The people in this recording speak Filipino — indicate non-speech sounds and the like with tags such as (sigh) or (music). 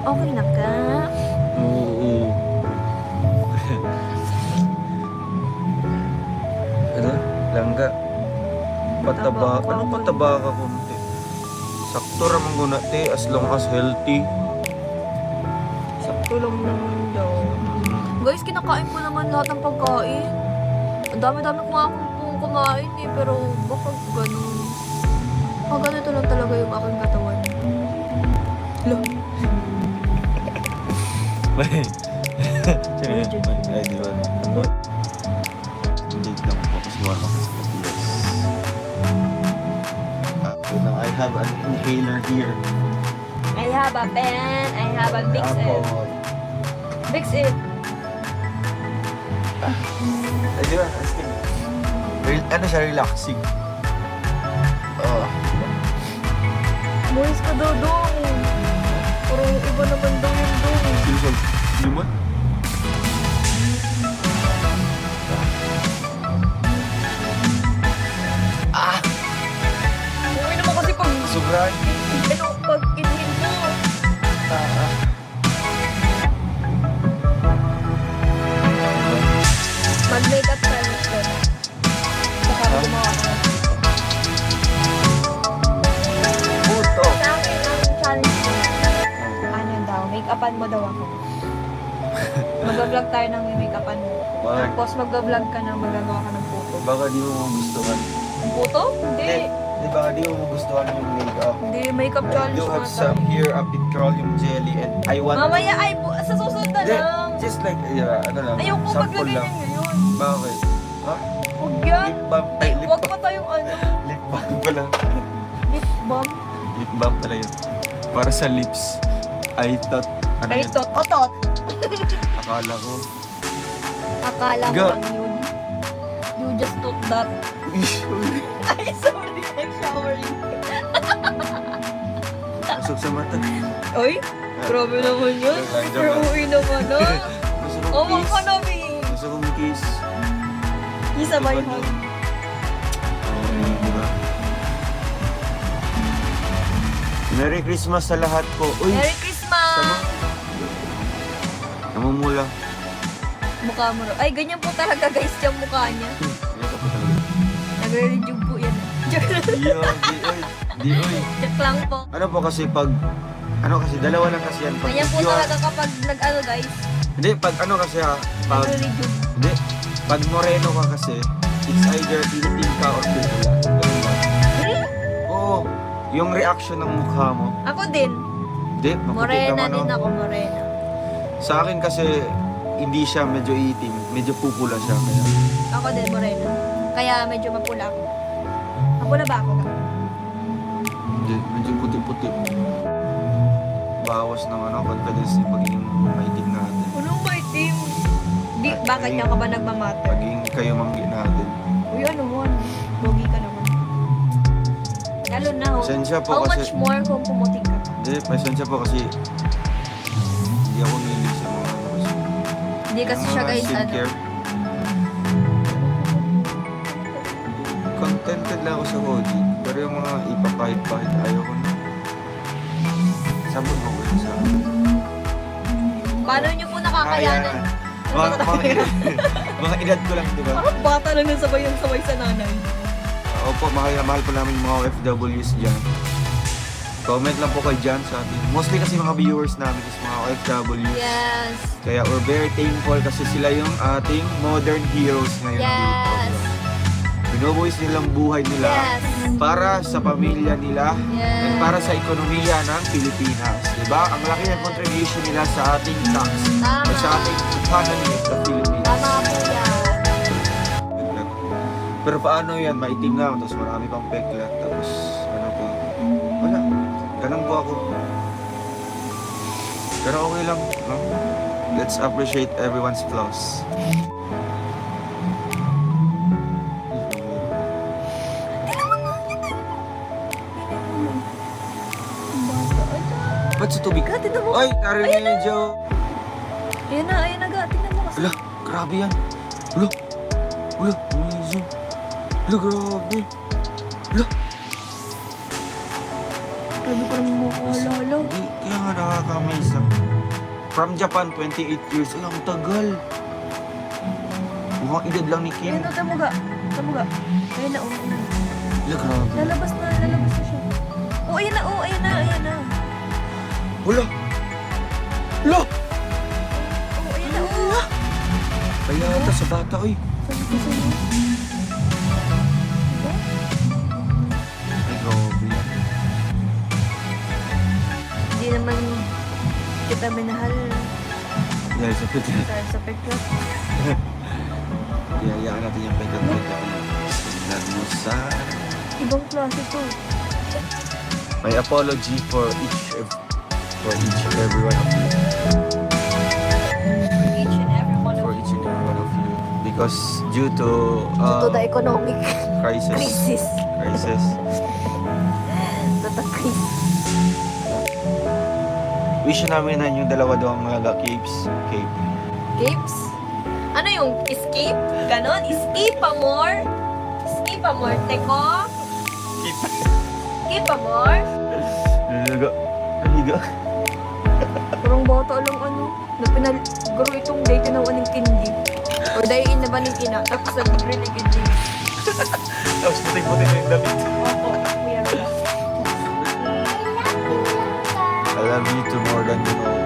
na okay na ka. Oo. (laughs) ano? Langga. Pataba. Pataba Ano ka. pataba ka kunti? Sakto raman ko na te as long as healthy. Sakto lang naman daw. Guys, kinakain ko naman lahat ng pagkain. Ang dami-dami ko nga akong pong kumain eh, pero baka ganun. Sino yun? Ay, di ba? Ano? Hindi lang po kasi wala ka sa Pilipinas. Ah, yun lang, I have an inhaler here. I have a pen, I have a Bix It. Bix It. Ay, di ba? Real, ano siya, relaxing. Oh. Boys ka daw dong. Parang iba naman daw 你说你们 make-upan mo daw ako. Mag-vlog tayo ng make-upan mo. Bakit? Tapos mag-vlog ka na magagawa ka ng puto. Baka di mo magustuhan. Puto? Hindi. Di baka di mo magustuhan yung makeup. Hindi, makeup I challenge do have some here, a petroleum jelly, and I want... Mamaya ay, bu- sa susunod na Hindi, lang. just like, yeah, ano lang, Ayoko sample paglagay lang. niya ngayon. Bakit? Ha? Huwag yan. Lip balm, ay, lip Huwag balm. pa tayong ano, (laughs) Lip balm pala. lip balm. Lip balm pala yun. Para sa lips. I thought, ano Ay, yun? tot, otot. Akala ko. Akala ko Ga. lang yun. You just took that. Ay, sorry. I'm showering. Pasok sa mata. Oy, grabe naman yun. Super lang. uwi naman, ha? Gusto kong Oh, kiss. ka na, Mi. Gusto kong kiss. Isa ba yun? doon? Oo, diba? Merry Christmas sa lahat po. Uy! Merry Namumula. Mukha mo ro- Ay, ganyan po talaga guys yung mukha niya. Ano ka pa talaga? Nagre-rejuve po yan. Lang. (laughs) Yo, di oy. Di oy. Joke lang po. Ano po kasi pag ano kasi dalawa lang kasi yan pag Ganyan po you are- talaga kapag nag-ano guys. Hindi pag ano kasi ha, pag Nagre-rejuve. hindi pag moreno ka kasi it's either itim ka or. Ganun ba? Hmm? Oo. Yung reaction ng mukha mo. Ako din. Hindi, maputi Morena naman, din ako, morena. Sa akin kasi hindi siya medyo itim, medyo pupula siya kaya. Ako din, morena. Kaya medyo mapula ako. Mapula ba ako? Hindi, medyo puti-puti. Bawas ng ano, confidence yung pagiging maitim natin. Anong may team? Di, bakit nga ka ba nagmamatter? Pagiging kayo manggi natin. Uy, ano mo? Pogi ka naman. Lalo na, oh. Pasensya How po kasi... much more kung pumuti ka? Hindi, pasensya po kasi Hindi kasi mga siya guys, ano. Contented lang ako sa hoodie. Pero yung mga ipapahit-pahit, ayaw ko na. Sabon mo ko yun sa Paano nyo po nakakayanan? Kaya- Mga, mga, edad, mga edad ko lang, di ba? Ako bata lang nang sabay yung sabay sa nanay. Opo, mahal mahal po namin yung mga OFWs dyan. Comment lang po kay Jan sa atin. Mostly kasi mga viewers namin is mga OFWs. Yes. Kaya we're very thankful kasi sila yung ating modern heroes ngayon Yes. dito. Binubuhis nilang buhay nila Yes. para sa pamilya nila Yes. and para sa ekonomiya ng Pilipinas. Diba? Ang laki ng contribution nila sa ating tax Tama. o sa ating economy of the Philippines. Tama po yan. Pero paano yan? Maitim lang, tapos marami pang peklat, tapos ano po. Wala. Ganun po ako. Pero okay lang. No? Let's appreciate everyone's flaws. Ba't sa tubig? Ga, tignan mo. Ay, narinig medyo. Ayan na, ayan na, ga. Tingnan mo kasi. Ala, grabe yan. Ala, ala, medyo. Ala, grabe. Ala. Sabi ko naman makakalala. Di, kaya nga nakakamiss lang. From Japan, 28 years. Ay, ang tagal. Mukhang edad lang ni Kim. Ayun na, tamuga. Tamuga. Ayun na. Oh, Wala, grabe. lalabas na, lalabas na siya. Oo, ayun na, oo, ayun na, ayun na. Wala! Wala! Oo, ayun na, oo. Kaya ata sa bata, oy. Sabi ko sa'yo. Hindi naman kita minahal Dahil sa pwede. dahil sa picture. (laughs) Iyayaan natin yung pwede-pwede. Tingnan mo sa... Ibang klase to. My apology for each for each and every one of you. Each and every one For each and every one of you. Because due to To uh, the economic crisis, (laughs) crisis. crisis, To crisis. Wish namin na yung dalawa daw ang mga capes. Cape. Gibbs? Ano yung escape? Ganon? Escape amor? Escape amor, teko? Escape amor? Naliga. Naliga. Parang bata lang ano. Na pinal... Garo itong day tinawan ng kindi. O dayin na ba ng ina? Tapos nag-really kindi. Tapos puting-puting na yung damit. Opo. I love you too more than you know.